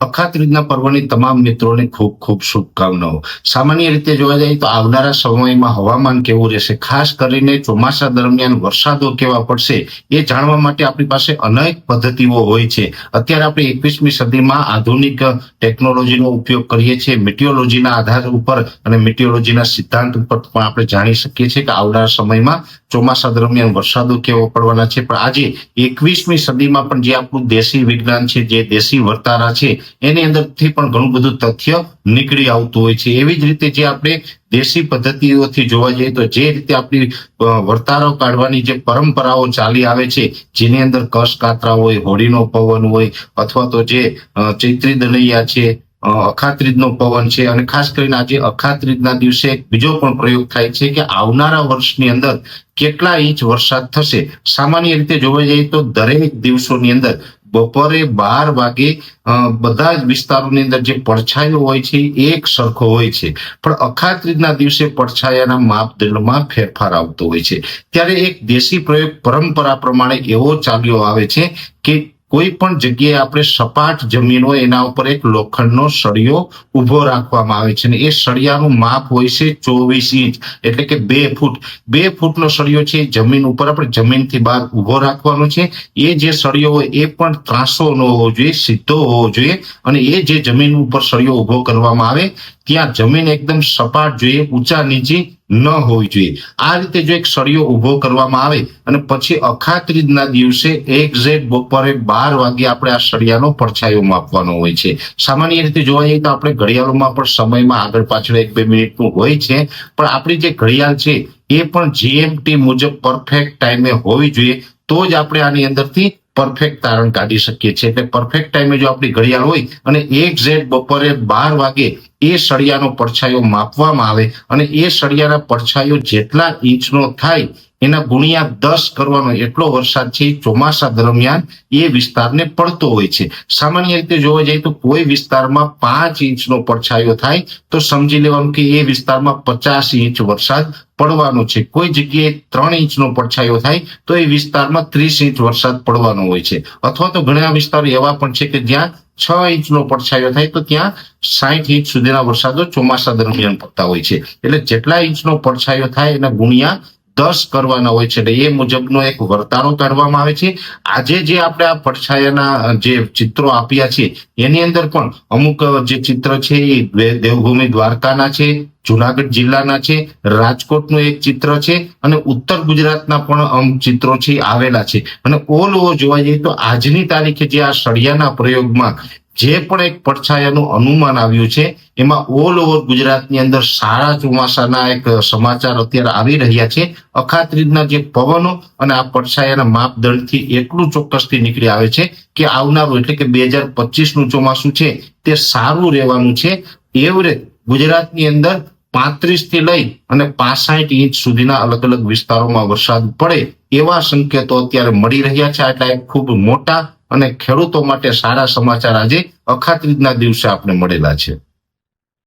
અખાત્રીજના પર્વની તમામ મિત્રોને ખૂબ ખૂબ શુભકામનાઓ. સામાન્ય રીતે જોવા જઈએ તો આવનારા સમયમાં હવામાન કેવું રહેશે? ખાસ કરીને ચોમાસા દરમિયાન વરસાદો કેવા પડશે એ જાણવા માટે આપણી પાસે અનેક પદ્ધતિઓ હોય છે. અત્યારે આપણે એકવીસમી સદીમાં આધુનિક ટેકનોલોજીનો ઉપયોગ કરીએ છીએ, મિટિયોલોજીના આધાર ઉપર અને મિટિયોલોજીના સિદ્ધાંત ઉપર પણ આપણે જાણી શકીએ છીએ કે આવનારા સમયમાં ચોમાસા દરમિયાન વરસાદો કેવો પડવાના છે. પણ આજે એકવીસમી સદીમાં પણ જે આપણું દેશી વિજ્ઞાન છે, જે દેશી વર્તારા છે, એની અંદરથી પણ ઘણું બધું તથ્ય નીકળી આવતું હોય છે. એવી જ રીતે જે આપણે દેશી પદ્ધતિઓથી જોવા જઈએ તો જે રીતે આપણી વર્તારો કાઢવાની જે પરંપરાઓ ચાલી આવે છે, જેની અંદર કસ કાતરા હોય, હોળીનો પવન હોય, અથવા તો જે ચૈત્રી દલૈયા છે અખાત્રીજનો પવન છે અને ખાસ કરીને આજે અખાત્રીજના દિવસે બીજો પણ પ્રયોગ થાય છે કે આવનારા વર્ષની અંદર કેટલા ઇંચ વરસાદ થશે? સામાન્ય રીતે જોવા જઈએ તો દરેક દિવસોની અંદર બપોરે બાર વાગે બધા જ વિસ્તારોની અંદર જે પડછાયો હોય છે એક સરખો હોય છે. પણ અખાત્રીજના દિવસે પડછાયાના માપદંડમાં ફેરફાર આવતો હોય છે. ત્યારે એક દેશી પ્રયોગ પરંપરા પ્રમાણે એવો ચાલ્યો આવે છે કે કોઈ પણ જગ્યાએ આપણે સપાટ જમીન હોય એના ઉપર એક લોખંડનો સળિયો ઊભો રાખવામાં આવે છે અને એ સળિયાનું માપ હોય છે ચોવીસ ઇંચ, એટલે કે બે ફૂટ. બે ફૂટનો સળિયો છે જમીન ઉપર આપણે જમીનથી બહાર ઊભો રાખવાનો છે. એ જે સળિયો હોય એ પણ ત્રાસો ન હોવો જોઈએ, સીધો હોવો જોઈએ અને એ જે જમીન ઉપર સળિયો ઊભો કરવામાં આવે ત્યાં જમીન એકદમ સપાટ જોઈએ, ઊંચા નીચી ન હોવી જોઈએ. આ રીતે જો એક સળિયો ઊભો કરવામાં આવે અને પછી અખાત્રીજના દિવસે એક્ઝેક્ટ બપોરે બાર વાગે આપણે આ સળિયાનો પડછાયો માપવાનો હોય છે. સામાન્ય રીતે જોવા જઈએ તો આપણે ઘડિયાળોમાં પણ સમયમાં આગળ પાછળ એક બે મિનિટનું હોય છે. પણ આપણી જે ઘડિયાળ છે, એ પણ જીએમટી મુજબ પરફેક્ટ ટાઈમે હોવી જોઈએ. તો જ આપણે આની અંદરથી પરફેક્ટ તારણ કાઢી શકીએ છીએ. એટલે પરફેક્ટ ટાઈમે જો આપણી ઘડિયાળ હોય અને એક ઝેડ બપોરે બાર વાગે એ સળિયાનો પડછાયો માપવામાં આવે અને એ સળિયાના પડછાયો જેટલા ઇંચનો થાય એના ગુણ્યા દસ કરવાનો એટલો વરસાદ છે, ચોમાસા દરમિયાન એ વિસ્તારને પડતો હોય છે. સામાન્ય રીતે જોવા જઈએ તો કોઈ વિસ્તારમાં પાંચ ઇંચનો પડછાયો થાય તો સમજી લેવાનું કે એ વિસ્તારમાં પચાસ ઇંચ વરસાદ પડવાનો છે. કોઈ જગ્યાએ ત્રણ ઇંચનો પડછાયો થાય તો એ વિસ્તારમાં ત્રીસ ઇંચ વરસાદ પડવાનો હોય છે. અથવા તો ઘણા વિસ્તારો એવા પણ છે કે જ્યાં છ ઇંચનો પડછાયો થાય તો ત્યાં સાઠ ઇંચ સુધીના વરસાદો ચોમાસા દરમિયાન પડતા હોય છે. એટલે જેટલા ઇંચનો પડછાયો થાય એના ગુણ્યા દસ કરવાના હોય છે એટલે એ મુજબનો એક વર્તારો કાઢવામાં આવે છે. આજે જે આપણે આ પડછાયાના જે ચિત્રો આપ્યા છે, એની અંદર પણ અમુક જે ચિત્ર છે એ દેવભૂમિ દ્વારકાના છે, જુનાગઢ જિલ્લાના છે, રાજકોટનું એક ચિત્ર છે અને ઉત્તર ગુજરાતના પણ અમુક ચિત્રો છે આવેલા છે. અને ઓલ ઓવર જોવા જઈએ તો આજની તારીખે જે આ સળિયાના પ્રયોગમાં જે પણ એક પડછાયાનું અનુમાન આવ્યું છે, એમાં ઓલ ઓવર ગુજરાતની અંદર સારા ચોમાસાના એક સમાચાર અત્યારે આવી રહ્યા છે. અખાત્રીજના જે પવનો અને આ પડછાયાના માપદંડથી એટલું ચોક્કસથી નીકળી આવે છે કે આવનારું એટલે કે બે હજાર પચીસનું ચોમાસું છે, તે સારું રહેવાનું છે. એવરેજ ગુજરાતની અંદર પાંત્રીસથી લઈ અને પાસઠ ઇંચ સુધીના અલગ અલગ વિસ્તારોમાં વરસાદ પડે એવા સંકેતો અત્યારે મળી રહ્યા છે. એટલે એક ખૂબ મોટા અને ખેડૂતો માટે સારા સમાચાર આજે અખાત્રીજના દિવસે આપણે મળેલા છે.